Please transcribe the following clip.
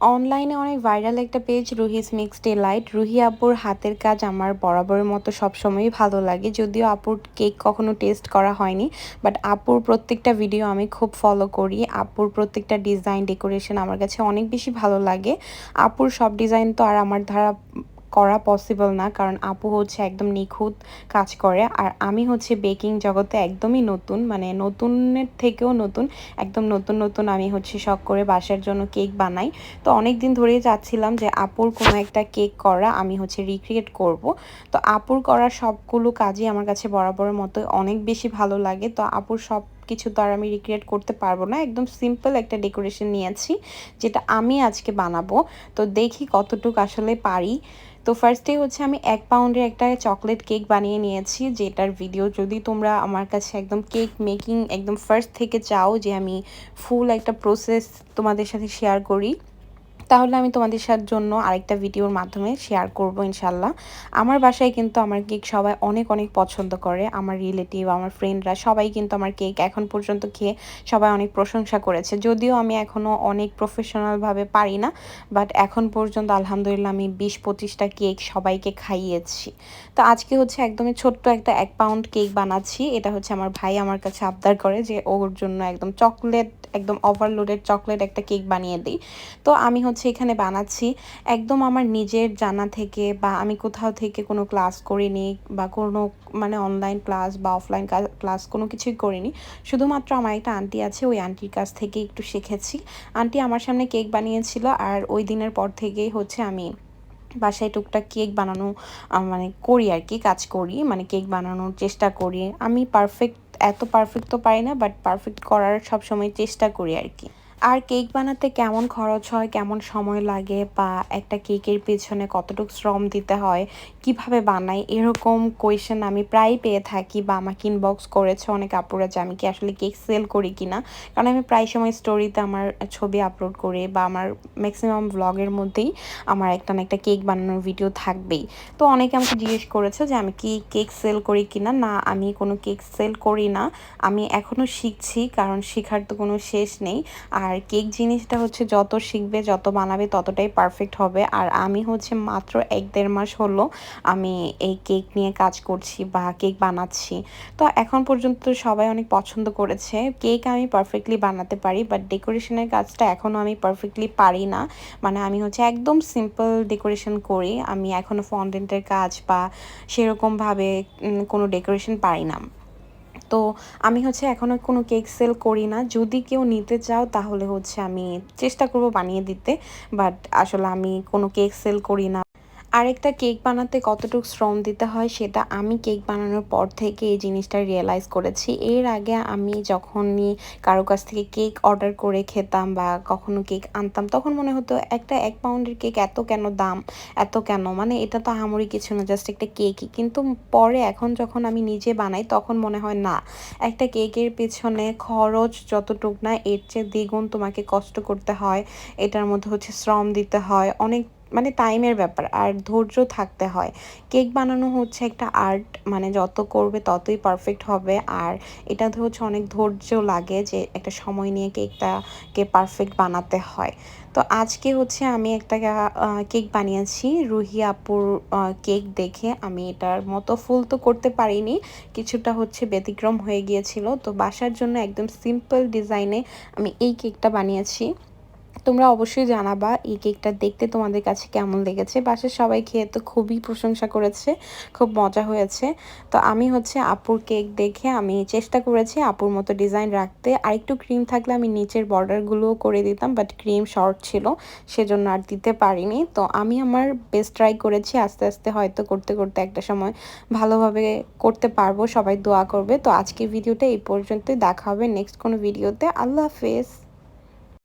অনলাইনে অনেক ভাইরাল একটা page Ruhi's day light Ruhi আপুর হাতের কাজ আমার বরাবরের মতো সবসময়ই ভালো লাগে। যদিও আপুর কেক কখনো টেস্ট করা হয়নি বাট আপুর প্রত্যেকটা ভিডিও আমি খুব ফলো করি। আপুর প্রত্যেকটা ডিজাইন ডেকোরেশন আমার কাছে অনেক বেশি ভালো লাগে। আপুর সব ডিজাইন তো আর আমার ধারা করা পসিবল না, কারণ আপু হচ্ছে একদম নিখুঁত কাজ করে, আর আমি হচ্ছে বেকিং জগতে একদমই নতুন মানে নতুনের থেকেও নতুন, একদম নতুন নতুন আমি হচ্ছে শখ করে বাসার জন্য কেক বানাই। তো অনেক দিন ধরেই চাচ্ছিলাম যে আপুর কোনো একটা কেক করা আমি হচ্ছে রিক্রিয়েট করব। তো আপুর করা সবগুলো কাজই আমার কাছে বরাবরের মতো অনেক বেশি ভালো লাগে। তো আপুর সব কিছু তো আর আমি রিক্রিয়েট করতে পারব না। একদম সিম্পল একটা ডেকোরেশন নিয়েছি, যেটা আমি আজকে বানাবো। তো দেখি কতটুকু আসলে পারি। তো ফার্স্টে হচ্ছে আমি এক পাউন্ডের একটা চকলেট কেক বানিয়ে নিয়েছি, যেটার ভিডিও যদি তোমরা আমার কাছে একদম কেক মেকিং একদম ফার্স্ট থেকে চাও যে আমি ফুল একটা প্রসেস তোমাদের সাথে শেয়ার করি। তাহলে আমি তোমাদের সাথে জন্য আরেকটা ভিডিওর মাধ্যমে শেয়ার করব ইনশাল্লাহ আমার বাসায় কিন্তু আমার কেক সবাই অনেক অনেক পছন্দ করে। আমার রিলেটিভ আমার ফ্রেন্ডরা সবাই কিন্তু আমার কেক এখন পর্যন্ত খেয়ে সবাই অনেক প্রশংসা করেছে। যদিও আমি এখনও অনেক প্রফেশনালভাবে পারি না বাট এখন পর্যন্ত আলহামদুলিল্লাহ আমি বিশ পঁচিশটা কেক সবাইকে খাইয়েছি। তো আজকে হচ্ছে একদমই ছোট্ট একটা এক পাউন্ড কেক বানাচ্ছি। এটা হচ্ছে আমার ভাই আমার কাছে আবদার করে যে ওর জন্য একদম চকলেট একদম ওভারলোডেড চকলেট একটা কেক বানিয়ে দিই। তো আমি হচ্ছে এখানে বানাচ্ছি। একদম আমার নিজের জানা থেকে বা আমি কোথাও থেকে কোনো ক্লাস করিনি বা কোনো মানে অনলাইন ক্লাস বা অফলাইন ক্লাস কোনো কিছুই করিনি। শুধুমাত্র আমার একটা আন্টি আছে, ওই আন্টির কাছ থেকে একটু শিখেছি। আন্টি আমার সামনে কেক বানিয়েছিল আর ওই দিনের পর থেকেই হচ্ছে আমি বাসায় টুকটাক কেক বানানো মানে করি আর কি, কাজ করি মানে কেক বানানোর চেষ্টা করি। আমি পারফেক্ট এত পারফেক্ট তো পারি না বাট পারফেক্ট করার সব সময় চেষ্টা করি আর কি। আর কেক বানাতে কেমন খরচ হয়, কেমন সময় লাগে বা একটা কেকের পেছনে কতটুকু শ্রম দিতে হয়, কীভাবে বানাই এরকম কোয়েশন আমি প্রায় পেয়ে থাকি বা আমাকে ইনবক্স করেছে অনেক আপুরা যে আমি কি আসলে কেক সেল করি কি না কারণ আমি প্রায় সময় স্টোরিতে আমার ছবি আপলোড করে বা আমার ম্যাক্সিমাম ব্লগের মধ্যেই আমার একটা না একটা কেক বানানোর ভিডিও থাকবেই। তো অনেকে আমাকে জিজ্ঞেস করেছে যে আমি কি কেক সেল করি কি না না আমি কোনো কেক সেল করি না। আমি এখনও শিখছি, কারণ শেখার তো কোনো শেষ নেই। আর আর কেক জিনিসটা হচ্ছে যত শিখবে, যত বানাবে ততটাই পারফেক্ট হবে। আর আমি হচ্ছে মাত্র এক দেড় মাস হলো আমি এই কেক নিয়ে কাজ করছি বা কেক বানাচ্ছি। তো এখন পর্যন্ত সবাই অনেক পছন্দ করেছে। কেক আমি পারফেক্টলি বানাতে পারি বাট ডেকোরেশনের কাজটা এখনও আমি পারফেক্টলি পারি না। মানে আমি হচ্ছে একদম সিম্পল ডেকোরেশন করি। আমি এখনও ফন্ডেন্টের কাজ বা সেরকমভাবে কোনো ডেকোরেশন পারি না। তো আমি হচ্ছে এখনও কোনো কেক সেল করি না। যদি কেউ নিতে চাও তাহলে হচ্ছে আমি চেষ্টা করব বানিয়ে দিতে। বাট আসলে আমি কোনো কেক সেল করি না। আরেকটা কেক বানাতে কতটুকু শ্রম দিতে হয় সেটা আমি কেক বানানোর পর থেকে এই জিনিসটা রিয়েলাইজ করেছি। এর আগে আমি যখনই কারও কাছ থেকে কেক অর্ডার করে খেতাম বা কখনো কেক আনতাম, তখন মনে হতো, একটা এক পাউন্ডের কেক এত কেন দাম? এত কেন? মানে এটা তো আমারই কিছু না জাস্ট একটা কেকই। কিন্তু পরে এখন যখন আমি নিজে বানাই, তখন মনে হয়, না, একটা কেকের পেছনে খরচ যতটুক না, এর চেয়ে দ্বিগুণ তোমাকে কষ্ট করতে হয়। এটার মধ্যে হচ্ছে শ্রম দিতে হয়। অনেক মানে টাইমের ব্যাপার, আর ধৈর্য থাকতে হয়। কেক বানানো হচ্ছে একটা আর্ট মানে যত করবে ততই পারফেক্ট হবে। আর এটাতে হচ্ছে অনেক ধৈর্য লাগে যে একটা সময় নিয়ে কেকটাকে পারফেক্ট বানাতে হয়। তো আজকে হচ্ছে আমি একটা কেক বানিয়েছি। রুহি আপুর কেক দেখে আমি এটার মতো ফুল তো করতে পারিনি, কিছুটা হচ্ছে ব্যতিক্রম হয়ে গিয়েছিল। তো বাসার জন্য একদম সিম্পল ডিজাইনে আমি এই কেকটা বানিয়েছি। তোমরা অবশ্যই জানাবা এই কেকটা দেখতে তোমাদের কাছে কেমন লেগেছে। বাসার সবাই খেয়ে তো খুবই প্রশংসা করেছে, খুব মজা হয়েছে। তো আমি হচ্ছে আপুর কেক দেখে আমি চেষ্টা করেছি আপুর মতো ডিজাইন রাখতে। আর একটু ক্রিম থাকলে আমি নিচের বর্ডারগুলোও করে দিতাম বাট ক্রিম শর্ট ছিল, সেজন্য আর দিতে পারিনি। তো আমি আমার বেস্ট ট্রাই করেছি, আস্তে আস্তে হয়তো করতে করতে একটা সময় ভালোভাবে করতে পারব, সবাই দোয়া করবে। তো আজকে ভিডিওটা এই পর্যন্তই, দেখা হবে নেক্সট কোনো ভিডিওতে আল্লাহ হাফেজ।